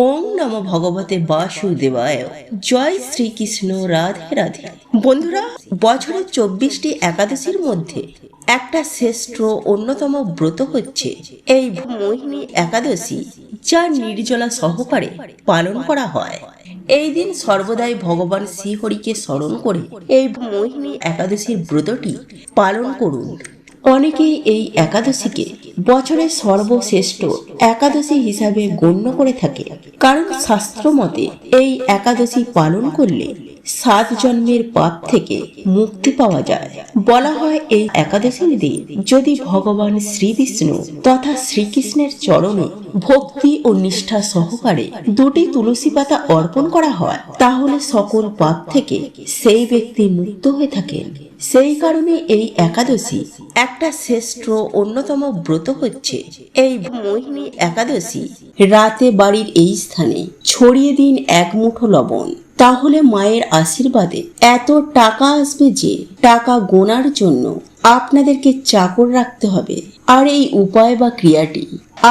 ওম নম ভগবতে বাসুদেবায়। জয় শ্রীকৃষ্ণ, রাধে রাধে। বন্ধুরা, বছরের চব্বিশটি একাদশীর মধ্যে একটা শ্রেষ্ঠ, অন্যতম ব্রত হচ্ছে এই মোহিনী একাদশী, যা নির্জলা সহকারে পালন করা হয়। এই দিন সর্বদাই ভগবান শ্রীহরিকে স্মরণ করে এই মোহিনী একাদশীর ব্রতটি পালন করুন। অনেকেই এই একাদশীকে বছরের সর্বশ্রেষ্ঠ একাদশী হিসাবে গণ্য করে থাকে। কারণ শাস্ত্র মতে এই একাদশী পালন করলে সাত জন্মের পাপ থেকে মুক্তি পাওয়া যায়। বলা হয় এই একাদশীর দিন যদি ভগবান শ্রী বিষ্ণু তথা শ্রীকৃষ্ণের চরণে ভক্তি ও নিষ্ঠা সহকারে দুটি তুলসী পাতা অর্পণ করা হয়, তাহলে সকল পাপ থেকে সেই ব্যক্তি মুক্ত হয়ে থাকেন। সেই কারণে এই একাদশী একটা শ্রেষ্ঠ অন্যতম ব্রত হচ্ছে। এই মোহিনী একাদশী রাতে বাড়ির এই স্থানে ছড়িয়ে দিন এক মুঠো লবণ। তাহলে মায়ের আশীর্বাদে এত টাকা আসবে যে টাকা গোনার জন্য আপনাদেরকে চাকর রাখতে হবে। আর এই উপায় বা ক্রিয়াটি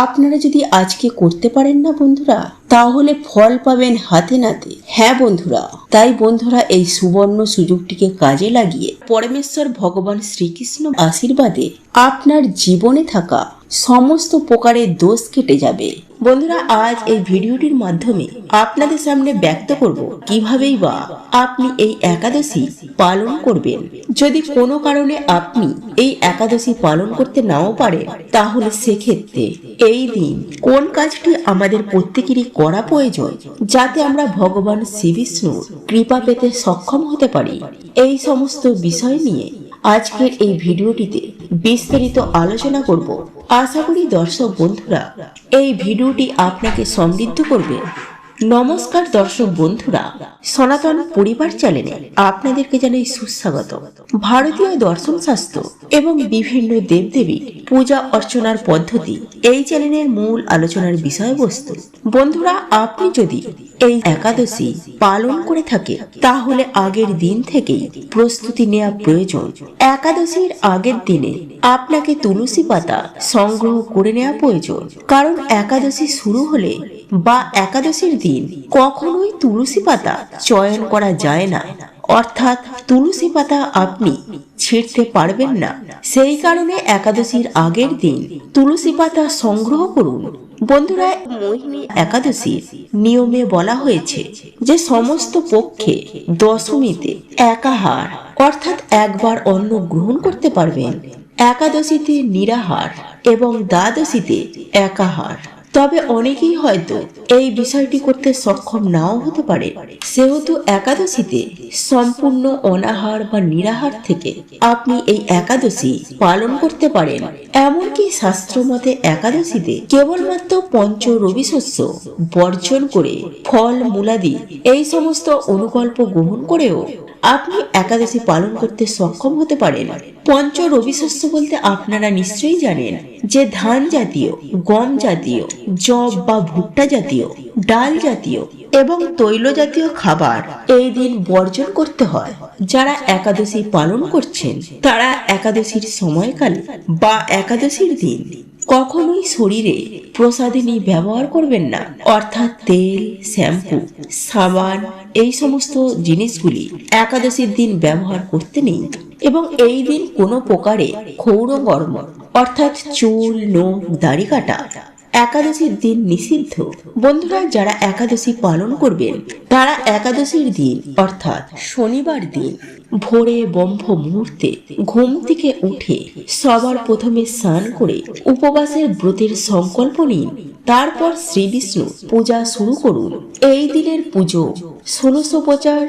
আপনারা যদি আজকে করতে পারেন না বন্ধুরা, তাহলে ফল পাবেন হাতে নাতে। হ্যাঁ বন্ধুরা, তাই বন্ধুরা এই সুবর্ণ সুযোগটিকে কাজে লাগিয়ে পরমেশ্বর ভগবান শ্রীকৃষ্ণ আশীর্বাদে আপনার জীবনে থাকা সমস্ত প্রকারের দোষ কেটে যাবে। বন্ধুরা, আজ এই ভিডিওটির মাধ্যমে আপনাদের সামনে ব্যক্ত করব কিভাবেই বা আপনি এই একাদশী পালন করবেন। যদি কোনো কারণে আপনি এই একাদশী পালন করতে নাও পারেন, তাহলে সেক্ষেত্রে এই দিন কোন কাজটি আমাদের প্রত্যেকেরই করা প্রয়োজন, যাতে আমরা ভগবান শ্রী বিষ্ণুর কৃপা পেতে সক্ষম হতে পারি। এই সমস্ত বিষয় নিয়ে আজকের এই ভিডিওটিতে বিস্তারিত আলোচনা করব। আশা করি দর্শক বন্ধুরা, এই ভিডিওটি আপনাকে সমৃদ্ধ করবে। নমস্কার দর্শক বন্ধুরা, সনাতন পরিবার চ্যানেলে আপনাদেরকে জানাই সুস্বাগত। ভারতীয় দর্শন শাস্ত্র এবং বিভিন্ন দেবদেবীর পূজা অর্চনার পদ্ধতি এই চ্যানেলের মূল আলোচনার বিষয়বস্তু। বন্ধুরা, আপনি যদি এই একাদশী পালন করে থাকে, তাহলে আগের দিন থেকেই প্রস্তুতি নেওয়া প্রয়োজন। একাদশীর আগের দিনে আপনাকে তুলসী পাতা সংগ্রহ করে নেওয়া প্রয়োজন। কারণ একাদশী শুরু হলে বা একাদশীর দিন কখনোই তুলসী পাতা চয়ন করা যায় না। অর্থাৎ তুলসী পাতা আপনি ছিঁড়তে পারবেন না। সেই কারণে একাদশীর আগের দিন তুলসী পাতা সংগ্রহ করুন। বন্ধুরা, মোহিনী একাদশীর নিয়মে বলা হয়েছে যে সমস্ত পক্ষে দশমীতে একাহার, অর্থাৎ একবার অন্ন গ্রহণ করতে পারবেন। একাদশীতে নিরাহার এবং দ্বাদশীতে একাহার। তবে অনেকেই হয়তো এই বিষয়টি করতে সক্ষম নাও হতে পারে। সেহেতু একাদশীতে সম্পূর্ণ অনাহার বা নিরাহার থেকে আপনি এই একাদশী পালন করতে পারেন। এমনকি শাস্ত্র মতে একাদশীতে কেবলমাত্র পঞ্চ রবি শস্য বর্জন করে ফল, মূলাদি এই সমস্ত অনুকল্প গ্রহণ করেও আপনি একাদশী পালন করতে সক্ষম হতে পারেন। পঞ্চ রবি শস্য বলতে আপনারা নিশ্চয়ই জানেন যে ধান জাতীয়, গম জাতীয় জব বা ভুট্টা জাতীয়, ডাল জাতীয় এবং তৈল জাতীয় খাবার এই দিন বর্জন করতে হয়। যারা একাদশী পালন করছেন, তারা একাদশীর সময়কালে বা একাদশীর দিন কখনোই শরীরে প্রসাদিনী ব্যবহার করবেন না। অর্থাৎ তেল, শ্যাম্পু, সাবান, এই সমস্ত জিনিসগুলি একাদশীর দিন ব্যবহার করতে নেই। এবং এই দিন কোনো প্রকারে ক্ষৌর কর্ম অর্থাৎ চুল, নোখ, দাড়ি কাটা একাদশীর দিন নিষিদ্ধ। বন্ধুরা, যারা একাদশী পালন করবেন, তারা একাদশীর দিন, অর্থাৎ শনিবার দিন, ভোরে বম্ভ মুহূর্তে ঘুম থেকে উঠে সবার প্রথমে স্নান করে উপবাসের ব্রতের সংকল্প নিন। তারপর শ্রী বিষ্ণু পূজা শুরু করুন। এই দিনের পুজো ষোলশো প্রচার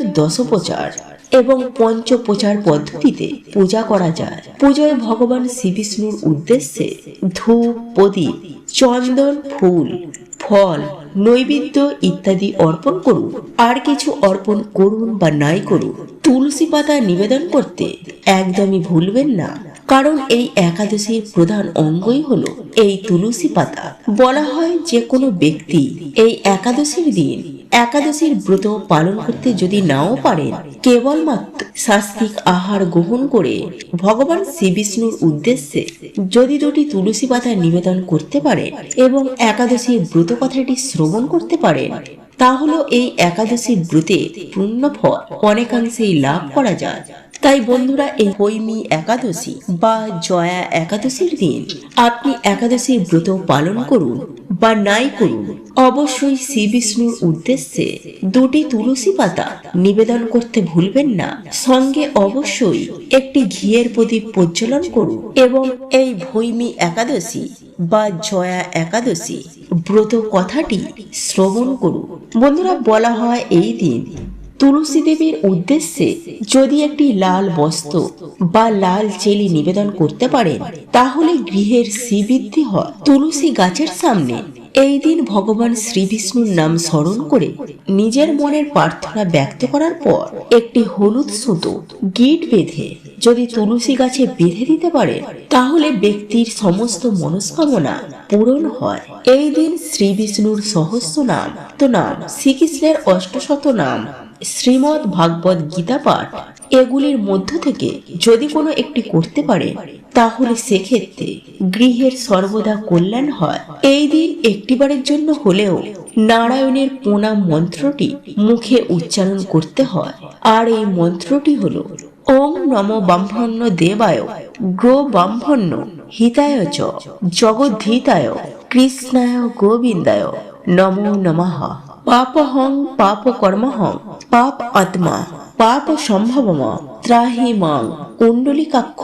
এবং পঞ্চপ্রচার পদ্ধতিতে পূজা করা যায়। পূজায় ভগবান শ্রীবিষ্ণুর উদ্দেশ্যে ধূপ, প্রদীপ, চন্দন, ফুল, ফল, নৈবেদ্য ইত্যাদি অর্পণ করুন। আর কিছু অর্পণ করুন বা নাই করুন। তুলসী পাতা নিবেদন করতে একদমই ভুলবেন না। কারণ এই একাদশীর প্রধান অঙ্গই হলো এই তুলসী পাতা। বলা হয় যে কোনো ব্যক্তি এই একাদশীর দিন একাদশীর ব্রত পালন করতে যদি নাও পারেন, কেবলমাত্র শাস্তিক আহার গ্রহণ করে ভগবান শ্রী বিষ্ণুর উদ্দেশ্যে যদি দুটি তুলসী পাতা নিবেদন করতে পারেন এবং একাদশীর ব্রত কথাটি শ্রবণ করতে পারেন তাহলে এই একাদশীর ব্রতে পূর্ণ ফল অনেকাংশেই লাভ করা যায়। তাই বন্ধুরা, এই হৈমি একাদশী বা জয়া একাদশীর দিন আপনি একাদশীর ব্রত পালন করুন বা নাই করুন। অবশ্যই শ্রী বিষ্ণুর উদ্দেশ্যে দুটি তুলসী পাতা নিবেদন করতে ভুলবেন না। সঙ্গে অবশ্যই একটি ঘিয়ের প্রদীপ প্রজ্বলন করুন এবং এই ভৈমী একাদশী বা জয়া একাদশী ব্রত কথাটি শ্রবণ করুন। বন্ধুরা, বলা হয় এই দিন তুলসী দেবীর উদ্দেশ্যে যদি একটি লাল বস্ত্র বা লাল চেলি নিবেদন করতে পারেন, তাহলে গৃহের শ্রীবৃদ্ধি হয়। তুলসী গাছের সামনে এই দিন ভগবান শ্রী বিষ্ণুর নাম স্মরণ করে নিজের মনের প্রার্থনা ব্যক্ত করার পর একটি হলুদ সুতো, গিট বেঁধে যদি তুলসী গাছে বেঁধে দিতে পারে, তাহলে ব্যক্তির সমস্ত মনস্কামনা পূরণ হয়। এই দিন শ্রী বিষ্ণুর সহস্র নাম তো নাম, শ্রীকৃষ্ণের অষ্টশত নাম শ্রীমৎ ভাগবত গীতা পাঠ এগুলির মধ্য থেকে যদি কোনো একটি করতে পারে, তাহলে সেক্ষেত্রে গৃহের সর্বদা কল্যাণ হয়। এই দিন একটিবারের জন্য হলেও নারায়ণের প্রণাম মন্ত্রটি মুখে উচ্চারণ করতে হয়। আর এই মন্ত্রটি হলো ওম নম ব্রাহ্মণ্য দেবায়, গ্রো ব্রাহ্মণ্য হিতায় চ, জগদ্ধিতায়, কৃষ্ণায় গোবিন্দায়, নমো নমঃ। পাপহং পাপ কর্মহং পাপ আত্মা, পাপ সম্ভবম ত্রাহি মাং কুণ্ডলিকাক্ষ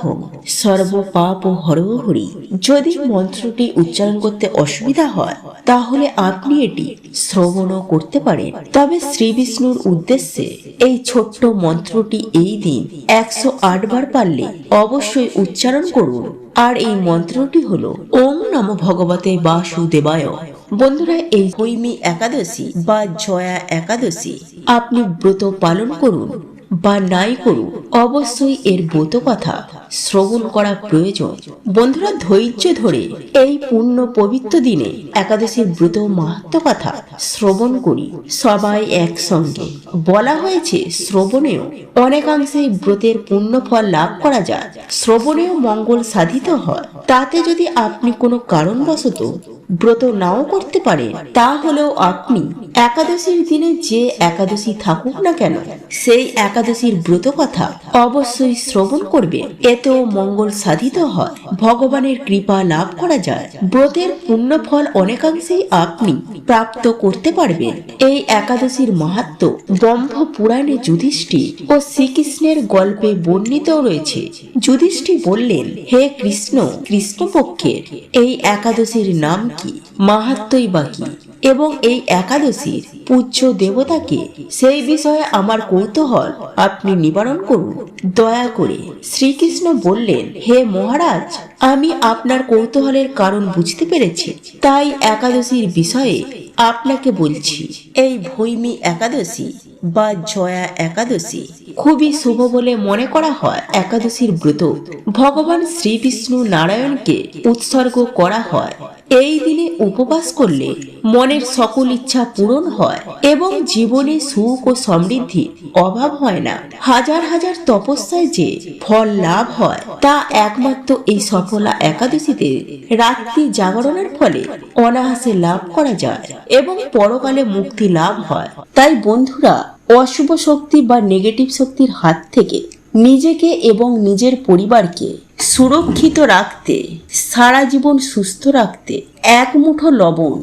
সর্ব পাপ হর হরি। যদি মন্ত্রটি উচ্চারণ করতে অসুবিধা হয়, তাহলে আপনি এটি শ্রবণও করতে পারেন। তবে শ্রী বিষ্ণুর উদ্দেশ্যে এই ছোট্ট মন্ত্রটি এই দিন একশো আট বার পারলে অবশ্যই উচ্চারণ করুন। আর এই মন্ত্রটি হলো ওম নম ভগবতে বাসুদেবায়। বন্ধুরা এই হৈমি একাদশী বা জয়া একাদশী আপনি ব্রত পালন করুন। বা নাই করুন অবশ্যই এর ব্রত কথা শ্রবণ করা প্রয়োজন। বন্ধুরা, ধৈর্য ধরে এই পূর্ণ পবিত্র দিনে একাদশীর ব্রত মাহাত্ম কথা শ্রবণ করি, সবাই একসঙ্গে। বলা হয়েছে, শ্রবণেও অনেকাংশে ব্রতের পূর্ণ ফল লাভ করা যায়। শ্রবণেও মঙ্গল সাধিত হয়। তাতে যদি আপনি কোনো কারণবশত ব্রত নাও করতে পারে তাহলেও আপনি একাদশীর দিনে যে একাদশী থাকুক না কেন, সেই একাদশীর ব্রত কথা অবশ্যই শ্রবণ করবে। এতেও মঙ্গল সাধিত হয়। ভগবানের কৃপা লাভ করা যায়। ব্রতের পুণ্য ফল অনেকাংশেই আপনি প্রাপ্ত করতে পারবেন। এই একাদশীর মাহাত্ম ব্রহ্ম পুরাণে যুধিষ্ঠি ও শ্রীকৃষ্ণের গল্পে বর্ণিত রয়েছে। যুধিষ্ঠি বললেন, হে কৃষ্ণ, কৃষ্ণপক্ষের, এই একাদশীর নাম কি? মাহাত্মই বা কি? এবং এই একাদশীর পূজ্য দেবতাকে, সেই বিষয়ে আমার কৌতূহল আপনি নিবারণ করুন। দয়া করে শ্রীকৃষ্ণ বললেন, হে মহারাজ, আমি আপনার কৌতূহলের কারণ বুঝতে পেরেছি। তাই একাদশীর বিষয়ে আপনাকে বলছি, এই ভৈমী একাদশী বা জয়া একাদশী খুবই শুভ বলে মনে করা হয়। একাদশীর ব্রত ভগবান শ্রী বিষ্ণু নারায়ণকে উৎসর্গ করা হয়। এই দিনে উপবাস করলে মনের সকল ইচ্ছা পূরণ হয় এবং জীবনে সুখ ও সমৃদ্ধির অভাব হয় না। হাজার হাজার তপস্যায় যে ফল লাভ হয়, তা একমাত্র এই সফলা একাদশীতে রাত্রি জাগরণের ফলে অনায়াসে লাভ করা যায় এবং পরকালে মুক্তি লাভ হয়। তাই বন্ধুরা, অশুভ শক্তি বা নেগেটিভ শক্তির হাত থেকে নিজেকে এবং নিজের পরিবারকে সুরক্ষিত রাখতে, সারা জীবন সুস্থ রাখতে এক মুঠো লবণ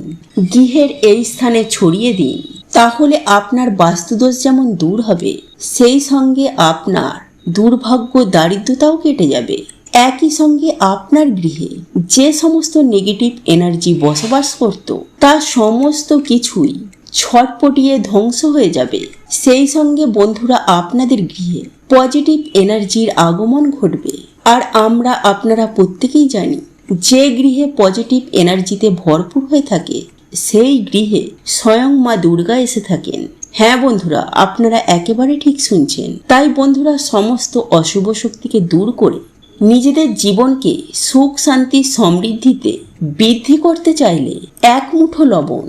গৃহের এই স্থানে ছড়িয়ে দিন। তাহলে আপনার বাস্তুদোষ যেমন দূর হবে, সেই সঙ্গে আপনার দুর্ভাগ্য দারিদ্রতাও কেটে যাবে। একই সঙ্গে আপনার গৃহে যে সমস্ত নেগেটিভ এনার্জি বসবাস করত, তা সমস্ত কিছুই ছটপটিয়ে ধ্বংস হয়ে যাবে। সেই সঙ্গে বন্ধুরা, আপনাদের গৃহে পজিটিভ এনার্জির আগমন ঘটবে। আর আমরা আপনারা প্রত্যেকেই জানি, যে গৃহে পজিটিভ এনার্জিতে ভরপুর হয়ে থাকে, সেই গৃহে স্বয়ং মা দুর্গা এসে থাকেন। হ্যাঁ বন্ধুরা, আপনারা একেবারে ঠিক শুনছেন। তাই বন্ধুরা, সমস্ত অশুভ শক্তিকে দূর করে নিজেদের জীবনকে সুখ, শান্তি, সমৃদ্ধিতে বৃদ্ধি করতে চাইলে এক মুঠো লবণ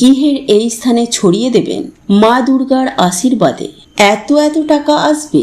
গৃহের এই স্থানে ছড়িয়ে দেবেন মা দুর্গার আশীর্বাদে। এত এত টাকা আসবে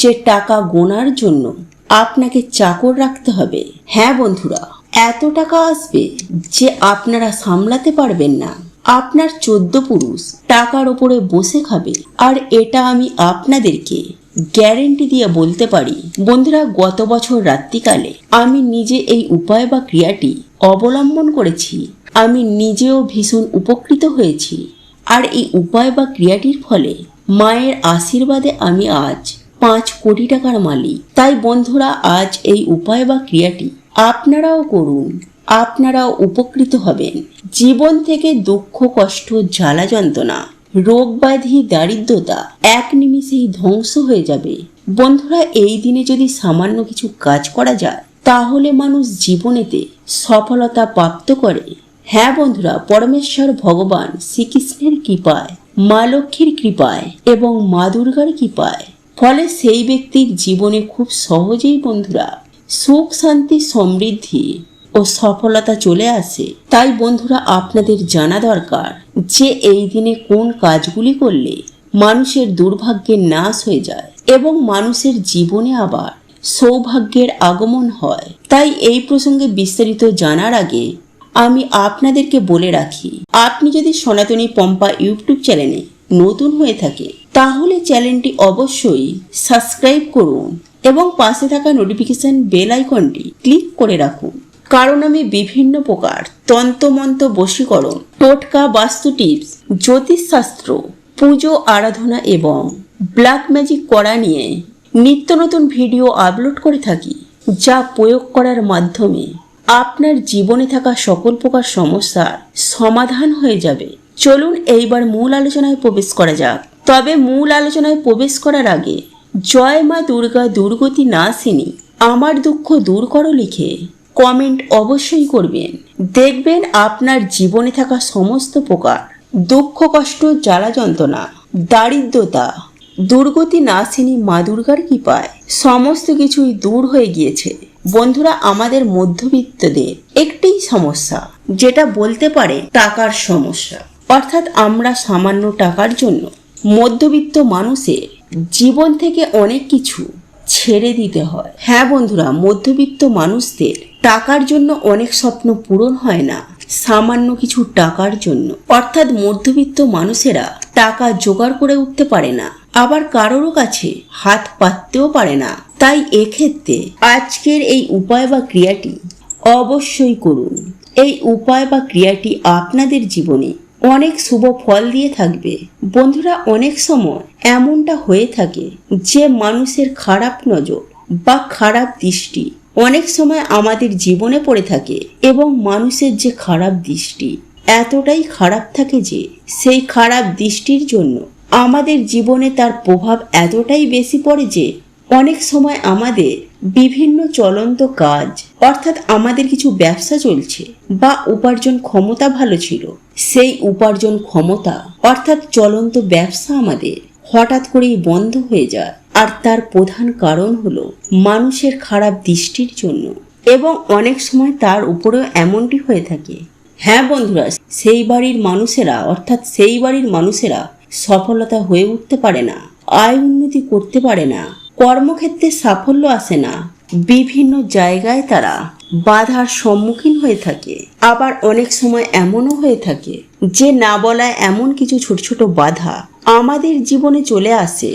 যে টাকা গোনার জন্য আপনাকে চাকর রাখতে হবে। হ্যাঁ বন্ধুরা, এত টাকা আসবে যে আপনারা সামলাতে পারবেন না। আপনার চোদ্দ পুরুষ টাকার ওপরে বসে খাবে। আর এটা আমি আপনাদেরকে গ্যারেন্টি দিয়ে বলতে পারি। বন্ধুরা, গত বছর রাত্রিকালে আমি নিজে এই উপায় বা ক্রিয়াটি অবলম্বন করেছি। আমি নিজেও ভীষণ উপকৃত হয়েছি। আর এই উপায় বা ক্রিয়াটির ফলে মায়ের আশীর্বাদে আমি আজ পাঁচ কোটি টাকার মালিক। তাই বন্ধুরা, আজ এই উপায় বা ক্রিয়াটি আপনারাও করুন। আপনারাও উপকৃত হবেন। জীবন থেকে দুঃখ, কষ্ট, জ্বালা, যন্ত্রণা, রোগ ব্যাধি, দারিদ্রতা এক নিমিষেই ধ্বংস হয়ে যাবে। বন্ধুরা, এই দিনে যদি সামান্য কিছু কাজ করা যায়, তাহলে মানুষ জীবনেতে সফলতা প্রাপ্ত করে। হ্যাঁ বন্ধুরা, পরমেশ্বর ভগবান শ্রীকৃষ্ণের কৃপায়, মা লক্ষ্মীর কৃপায় এবং মা দুর্গার কৃপায় ফলে সেই ব্যক্তির জীবনে খুব সহজেই বন্ধুরা সুখ, শান্তি, সমৃদ্ধি ও সফলতা চলে আসে। তাই বন্ধুরা, আপনাদের জানা দরকার যে এই দিনে কোন কাজগুলি করলে মানুষের দুর্ভাগ্যের নাশ হয়ে যায় এবং মানুষের জীবনে আবার সৌভাগ্যের আগমন হয়। তাই এই প্রসঙ্গে বিস্তারিত জানার আগে আমি আপনাদেরকে বলে রাখি, আপনি যদি সনাতনী পম্পা ইউটিউব চ্যানেলে নতুন হয়ে থাকে তাহলে চ্যানেলটি অবশ্যই সাবস্ক্রাইব করুন এবং পাশে থাকা নোটিফিকেশন বেল আইকনটি ক্লিক করে রাখুন। কারণ আমি বিভিন্ন প্রকার তন্ত্রমন্ত্র বশীকরণ, টোটকা বাস্তু টিপস, জ্যোতিষশাস্ত্র, পুজো আরাধনা এবং ব্ল্যাক ম্যাজিক করা নিয়ে নিত্য নতুন ভিডিও আপলোড করে থাকি, যা প্রয়োগ করার মাধ্যমে আপনার জীবনে থাকা সকল প্রকার সমস্যার সমাধান হয়ে যাবে। চলুন এইবার মূল আলোচনায় প্রবেশ করা যাক। তবে মূল আলোচনায় প্রবেশ করার আগে, জয় মা দুর্গা দুর্গতি না নাসিনী আমার দুঃখ দূর করো লিখে কমেন্ট অবশ্যই করবেন। দেখবেন আপনার জীবনে থাকা সমস্ত প্রকার দুঃখ, কষ্ট, জ্বালা যন্ত্রণা, দারিদ্রতা, দুর্গতি না নাসিনী মা দুর্গার কৃপায় সমস্ত কিছুই দূর হয়ে গিয়েছে। বন্ধুরা, আমাদের মধ্যবিত্তদের একটি সমস্যা, যেটা বলতে পারে টাকার সমস্যা। অর্থাৎ আমরা সামান্য টাকার জন্য মধ্যবিত্ত মানুষের জীবন থেকে অনেক কিছু ছেড়ে দিতে হয়। হ্যাঁ বন্ধুরা, মধ্যবিত্ত মানুষদের টাকার জন্য অনেক স্বপ্ন পূরণ হয় না, সামান্য কিছু টাকার জন্য। অর্থাৎ মধ্যবিত্ত মানুষেরা টাকা জোগাড় করে উঠতে পারে না, আবার কারোরও কাছে হাত পাততেও পারে না। তাই এক্ষেত্রে আজকের এই উপায় বা ক্রিয়াটি অবশ্যই করুন। এই উপায় বা ক্রিয়াটি আপনাদের জীবনে অনেক শুভ ফল দিয়ে থাকবে। বন্ধুরা, অনেক সময় এমনটা হয়ে থাকে যে মানুষের খারাপ নজর বা খারাপ দৃষ্টি অনেক সময় আমাদের জীবনে পড়ে থাকে এবং মানুষের যে খারাপ দৃষ্টি এতটাই খারাপ থাকে যে সেই খারাপ দৃষ্টির জন্য আমাদের জীবনে তার প্রভাব এতটাই বেশি পড়ে যে অনেক সময় আমাদের বিভিন্ন চলন্ত কাজ, অর্থাৎ আমাদের কিছু ব্যবসা চলছে বা উপার্জন ক্ষমতা ভালো ছিল, সেই উপার্জন ক্ষমতা, অর্থাৎ চলন্ত ব্যবসা আমাদের হঠাৎ করেই বন্ধ হয়ে যায়। আর তার প্রধান কারণ হলো মানুষের খারাপ দৃষ্টির জন্য। এবং অনেক সময় তার উপরেও এমনটি হয়ে থাকে। হ্যাঁ বন্ধুরা, সেই বাড়ির মানুষেরা, অর্থাৎ সেই বাড়ির মানুষেরা সফলতা হয়ে উঠতে পারে না, আয় উন্নতি করতে পারে না কর্মক্ষেত্রে সাফল্য আসে না। বিভিন্ন জায়গায় তারা বাধার সম্মুখীন হয়ে থাকে। আবার অনেক সময় এমনও হয়ে থাকে যে না বলা এমন কিছু ছোট ছোট বাধা আমাদের জীবনে চলে আসে,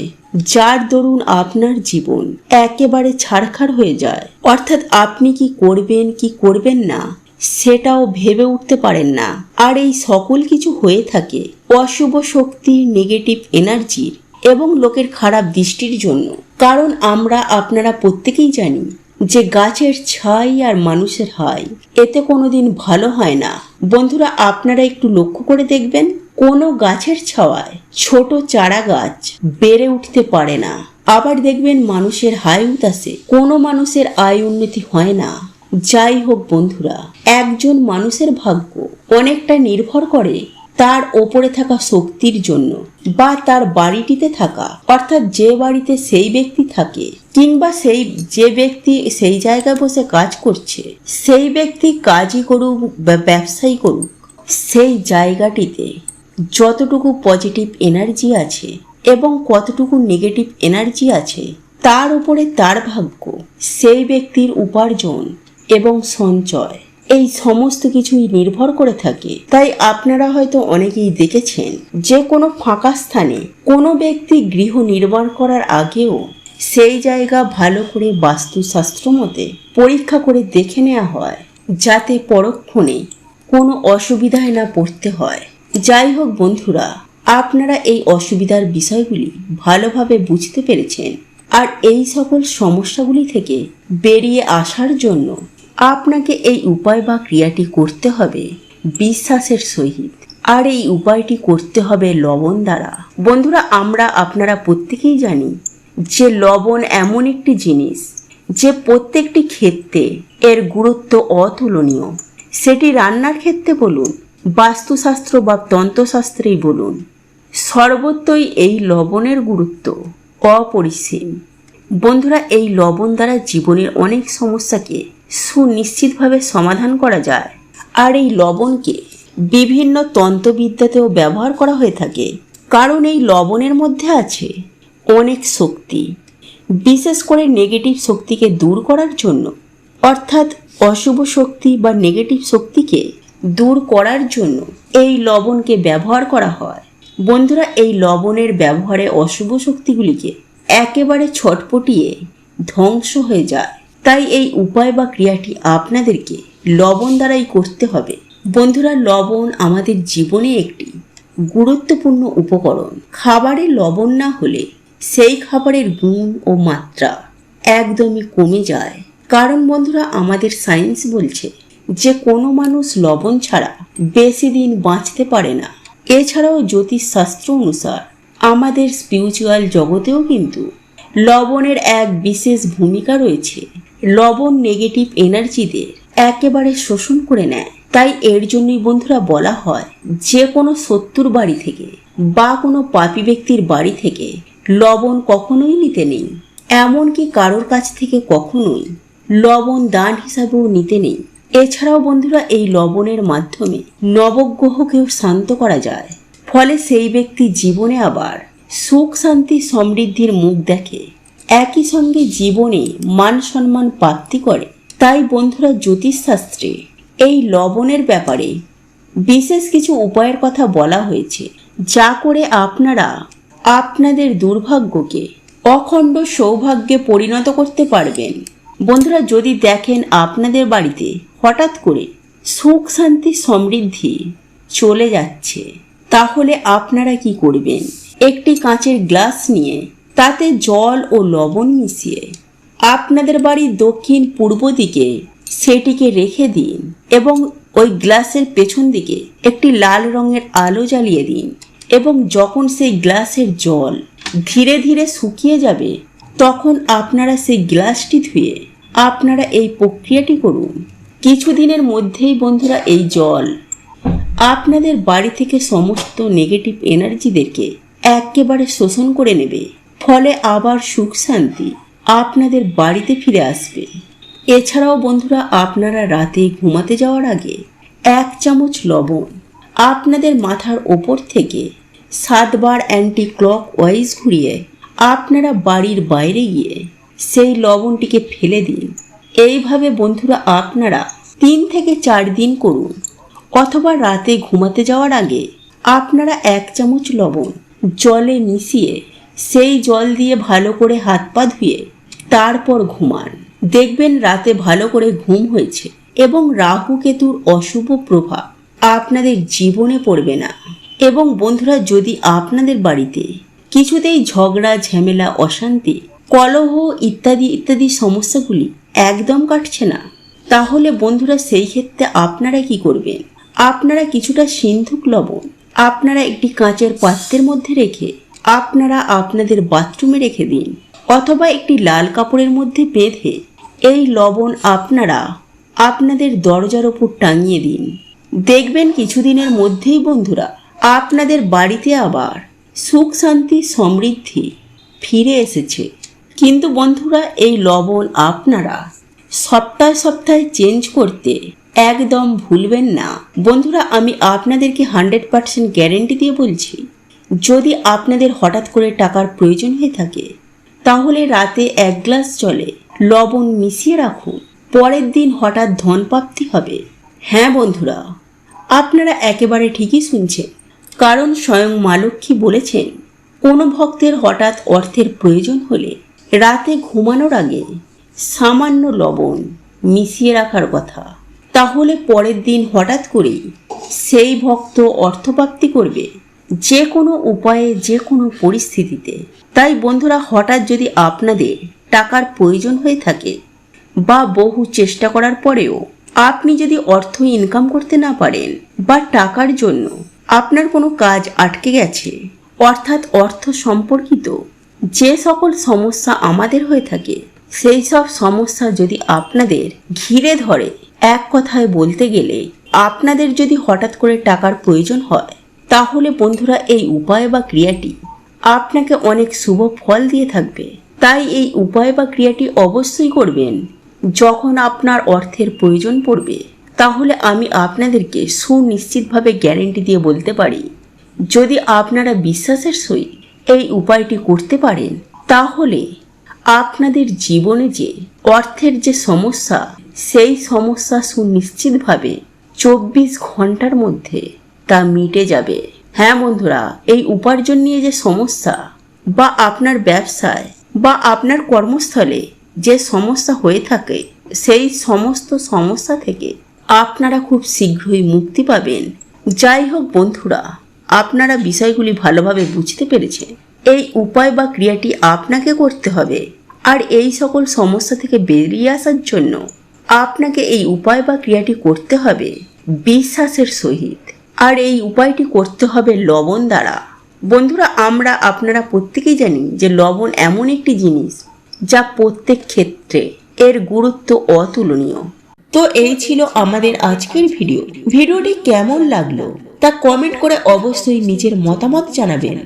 যার দরুন আপনার জীবন একেবারে ছাড়খাড় হয়ে যায়। অর্থাৎ আপনি কি করবেন কি করবেন না, সেটাও ভেবে উঠতে পারেন না। আর এই সকল কিছু হয়ে থাকে অশুভ শক্তির নেগেটিভ এনার্জির এবং লোকের খারাপ দৃষ্টির জন্য। কারণ আমরা আপনারা প্রত্যেকেই জানি যে গাছের ছাই আর মানুষের হাই, এতে কোনোদিন ভালো হয় না। বন্ধুরা, আপনারা একটু লক্ষ্য করে দেখবেন, কোনো গাছের ছাওয়ায় ছোট চারা গাছ বেড়ে উঠতে পারে না। আবার দেখবেন মানুষের হায় উতাসে কোনো মানুষের আয় উন্নতি হয় না। যাই হোক বন্ধুরা, একজন মানুষের ভাগ্য অনেকটা নির্ভর করে তার ওপরে থাকা শক্তির জন্য বা তার বাড়িটিতে থাকা, অর্থাৎ যে বাড়িতে সেই ব্যক্তি থাকে কিংবা সেই, যে ব্যক্তি সেই জায়গায় বসে কাজ করছে, সেই ব্যক্তি কাজই করুক বা ব্যবসায়ী করুক, সেই জায়গাটিতে যতটুকু পজিটিভ এনার্জি আছে এবং কতটুকু নেগেটিভ এনার্জি আছে, তার উপরে তার ভাগ্য, সেই ব্যক্তির উপার্জন এবং সঞ্চয়। এই সমস্ত কিছুই নির্ভর করে থাকে। তাই আপনারা হয়তো অনেকেই দেখেছেন যে কোনো ফাঁকা স্থানে কোনো ব্যক্তি গৃহ নির্মাণ করার আগেও সেই জায়গা ভালো করে বাস্তুশাস্ত্র মতে পরীক্ষা করে দেখে নেওয়া হয়, যাতে পরক্ষণে কোনো অসুবিধায় না পড়তে হয়। যাই হোক বন্ধুরা, আপনারা এই অসুবিধার বিষয়গুলি ভালোভাবে বুঝতে পেরেছেন। আর এই সকল সমস্যাগুলি থেকে বেরিয়ে আসার জন্য আপনাকে এই উপায় বা ক্রিয়াটি করতে হবে বিশ্বাসের সহিত। আর এই উপায়টি করতে হবে লবণ দ্বারা। বন্ধুরা, আমরা আপনারা প্রত্যেকেই জানি যে লবণ এমন একটি জিনিস যে প্রত্যেকটি ক্ষেত্রে এর গুরুত্ব অতুলনীয়। সেটি রান্নার ক্ষেত্রে বলুন, বাস্তুশাস্ত্র বা তন্ত্রশাস্ত্রেই বলুন, সর্বত্রই এই লবণের গুরুত্ব অপরিসীম। বন্ধুরা, এই লবণ দ্বারা জীবনের অনেক সমস্যাকে সুনিশ্চিতভাবে সমাধান করা যায়। আর এই লবণকে বিভিন্ন তন্ত্রবিদ্যাতেও ব্যবহার করা হয়ে থাকে। কারণ এই লবণের মধ্যে আছে অনেক শক্তি, বিশেষ করে নেগেটিভ শক্তিকে দূর করার জন্য। অর্থাৎ অশুভ শক্তি বা নেগেটিভ শক্তিকে দূর করার জন্য এই লবণকে ব্যবহার করা হয়। বন্ধুরা, এই লবণের ব্যবহারে অশুভ শক্তিগুলিকে একেবারে ছটপটিয়ে ধ্বংস হয়ে যায়। তাই এই উপায় বা ক্রিয়াটি আপনাদেরকে লবণ দ্বারাই করতে হবে। বন্ধুরা, লবণ আমাদের জীবনে একটি গুরুত্বপূর্ণ উপকরণ। খাবারে লবণ না হলে সেই খাবারের গুণ ও মাত্রা একদমই কমে যায়। কারণ বন্ধুরা, আমাদের সায়েন্স বলছে, যে কোনো মানুষ লবণ ছাড়া বেশি দিন বাঁচতে পারে না। এছাড়াও জ্যোতিষশাস্ত্র অনুসার আমাদের স্পিরিচুয়াল জগতেও কিন্তু লবণের এক বিশেষ ভূমিকা রয়েছে। লবণ নেগেটিভ এনার্জিদের একেবারে শোষণ করে নেয়। তাই এর জন্যই বন্ধুরা বলা হয়, যে কোনো শত্রুর বাড়ি থেকে বা কোনো পাপী ব্যক্তির বাড়ি থেকে লবণ কখনোই নিতে নেই। এমনকি কারোর কাছ থেকে কখনোই লবণ দান হিসাবেও নিতে নেই। এছাড়াও বন্ধুরা এই লবণের মাধ্যমে নবগ্রহকেও শান্ত করা যায়। ফলে সেই ব্যক্তি জীবনে আবার সুখ শান্তি সমৃদ্ধির মুখ দেখে একই সঙ্গে জীবনে মান সম্মান প্রাপ্তি করে। তাই বন্ধুরা জ্যোতিষশাস্ত্রে এই লবণের ব্যাপারে বিশেষ কিছু উপায়ের কথা বলা হয়েছে, যা করে আপনারা আপনাদের দুর্ভাগ্যকে অখণ্ড সৌভাগ্যে পরিণত করতে পারবেন। বন্ধুরা, যদি দেখেন আপনাদের বাড়িতে হঠাৎ করে সুখ, শান্তি, সমৃদ্ধি চলে যাচ্ছে, তাহলে আপনারা কি করবেন? একটি কাঁচের গ্লাস নিয়ে তাতে জল ও লবণ মিশিয়ে আপনাদের বাড়ির দক্ষিণ পূর্ব দিকে সেটিকে রেখে দিন এবং ওই গ্লাসের পেছন দিকে একটি লাল রঙের আলো জ্বালিয়ে দিন এবং যখন সেই গ্লাসের জল ধীরে ধীরে শুকিয়ে যাবে, তখন আপনারা সেই গ্লাসটি ধুয়ে আপনারা এই প্রক্রিয়াটি করুন। কিছুদিনের মধ্যেই বন্ধুরা এই জল আপনাদের বাড়ি থেকে সমস্ত নেগেটিভ এনার্জিদেরকে একেবারে শোষণ করে নেবে। ফলে আবার সুখ শান্তি আপনাদের বাড়িতে ফিরে আসবে। এছাড়াও বন্ধুরা, আপনারা রাতে ঘুমাতে যাওয়ার আগে এক চামচ লবণ আপনাদের মাথার ওপর থেকে সাতবার অ্যান্টি ক্লক ওয়াইজ ঘুরিয়ে আপনারা বাড়ির বাইরে গিয়ে সেই লবণটিকে ফেলে দিন। এইভাবে বন্ধুরা, আপনারা তিন থেকে চার দিন করুন অথবা রাতে ঘুমাতে যাওয়ার আগে আপনারা এক চামচ লবণ জলে মিশিয়ে সেই জল দিয়ে ভালো করে হাত পা ধুয়ে তারপর ঘুমান। দেখবেন রাতে ভালো করে ঘুম হয়েছে এবং রাহু কেতুর অশুভ প্রভাব আপনাদের জীবনে পড়বে না। এবং বন্ধুরা, যদি আপনাদের বাড়িতে কিছুতেই ঝগড়া, ঝামেলা, অশান্তি, কলহ ইত্যাদি ইত্যাদি সমস্যাগুলি একদম কাটছে না, তাহলে বন্ধুরা সেই ক্ষেত্রে আপনারা কি করবেন? আপনারা কিছুটা সিন্ধুক লবণ, আপনারা একটি কাঁচের পাত্রের মধ্যে রেখে আপনারা আপনাদের বাথরুমে রেখে দিন, অথবা একটি লাল কাপড়ের মধ্যে বেঁধে এই লবণ আপনারা আপনাদের দরজার ওপর টাঙিয়ে দিন। দেখবেন কিছুদিনের মধ্যেই বন্ধুরা, আপনাদের বাড়িতে আবার সুখ, শান্তি, সমৃদ্ধি ফিরে এসেছে। কিন্তু বন্ধুরা, এই লবণ আপনারা সপ্তাহে সপ্তাহে চেঞ্জ করতে একদম ভুলবেন না। বন্ধুরা, আমি আপনাদেরকে হান্ড্রেড পার্সেন্ট গ্যারেন্টি দিয়ে বলছি যদি আপনাদের হঠাৎ করে টাকার প্রয়োজন হয়ে থাকে, তাহলে রাতে এক গ্লাস জলে লবণ মিশিয়ে রাখুন। পরের দিন হঠাৎ ধনপ্রাপ্তি হবে। হ্যাঁ বন্ধুরা, আপনারা একেবারে ঠিকই শুনছেন। কারণ স্বয়ং মা লক্ষ্মী বলেছেন, কোনো ভক্তের হঠাৎ অর্থের প্রয়োজন হলে রাতে ঘুমানোর আগে সামান্য লবণ মিশিয়ে রাখার কথা। তাহলে পরের দিন হঠাৎ করেই সেই ভক্ত অর্থপ্রাপ্তি করবে। যে কোনো উপায়ে, যে কোনো পরিস্থিতিতে। তাই বন্ধুরা, হঠাৎ যদি আপনাদের টাকার প্রয়োজন হয়ে থাকে বা বহু চেষ্টা করার পরেও আপনি যদি অর্থ ইনকাম করতে না পারেন বা টাকার জন্য আপনার কোনো কাজ আটকে গেছে, অর্থাৎ অর্থ সম্পর্কিত যে সকল সমস্যা আমাদের হয়ে থাকে, সেই সব সমস্যা যদি আপনাদের ঘিরে ধরে, এক কথায় বলতে গেলে আপনাদের যদি হঠাৎ করে টাকার প্রয়োজন হয় তাহলে বন্ধুরা এই উপায় বা ক্রিয়াটি আপনাকে অনেক শুভ ফল দিয়ে থাকবে। তাই এই উপায় বা ক্রিয়াটি অবশ্যই করবেন। যখন আপনার অর্থের প্রয়োজন পড়বে, তাহলে আমি আপনাদেরকে সুনিশ্চিতভাবে গ্যারেন্টি দিয়ে বলতে পারি। যদি আপনারা বিশ্বাসের সহিত এই উপায়টি করতে পারেন, তাহলে আপনাদের জীবনে যে অর্থের যে সমস্যা, সেই সমস্যা সুনিশ্চিতভাবে চব্বিশ ঘণ্টার মধ্যে তা মিটে যাবে। হ্যাঁ বন্ধুরা, এই উপার্জন নিয়ে যে সমস্যা, বা আপনার ব্যবসায়, বা আপনার কর্মস্থলে যে সমস্যা হয়ে থাকে, সেই সমস্ত সমস্যা থেকে আপনারা খুব শীঘ্রই মুক্তি পাবেন। যাই হোক বন্ধুরা, আপনারা বিষয়গুলি ভালোভাবে বুঝতে পেরেছেন। এই উপায় বা ক্রিয়াটি আপনাকে করতে হবে। আর এই সকল সমস্যা থেকে বেরিয়ে আসার জন্য আপনাকে এই উপায় বা ক্রিয়াটি করতে হবে, বিশ্বাসের সহিত। আর এই উপায়টি করতে হবে লবণ দ্বারা। বন্ধুরা, আমরা, আপনারা প্রত্যেকেই জানি যে লবণ এমন একটি জিনিস যা প্রত্যেক ক্ষেত্রে এর গুরুত্ব অতুলনীয়। তো এই ছিল আমাদের আজকের ভিডিও। ভিডিওটি কেমন লাগল তা কমেন্ট করে অবশ্যই নিজের মতামত জানাবেন।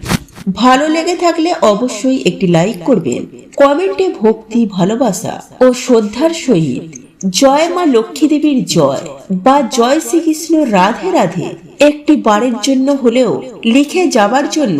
ভালো লেগে থাকলে অবশ্যই একটি লাইক করবেন। কমেন্টে ভক্তি, ভালোবাসা ও শ্রদ্ধার সহিত। জয় মা লক্ষ্মী দেবীর জয় বা জয় শ্রীকৃষ্ণ রাধে রাধে। একটি বারের জন্য হলেও লিখে যাবার জন্য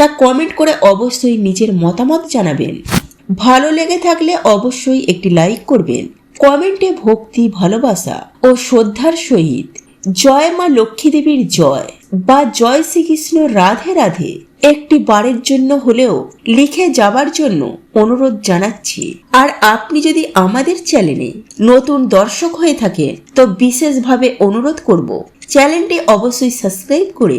তা কমেন্ট করে অবশ্যই নিজের মতামত জানাবেন। ভালো লেগে থাকলে অবশ্যই একটি লাইক করবেন। কমেন্টে ভক্তি, ভালোবাসা ও শ্রদ্ধার সহিত জয় মা লক্ষ্মী দেবীর জয় বা জয় শ্রীকৃষ্ণ রাধে রাধে একটি বারের জন্য হলেও লিখে যাবার জন্য অনুরোধ জানাচ্ছি। আর আপনি যদি আমাদের চ্যানেলে নতুন দর্শক হয়ে থাকেন, তো বিশেষভাবে অনুরোধ করব চ্যানেলটি অবশ্যই সাবস্ক্রাইব করে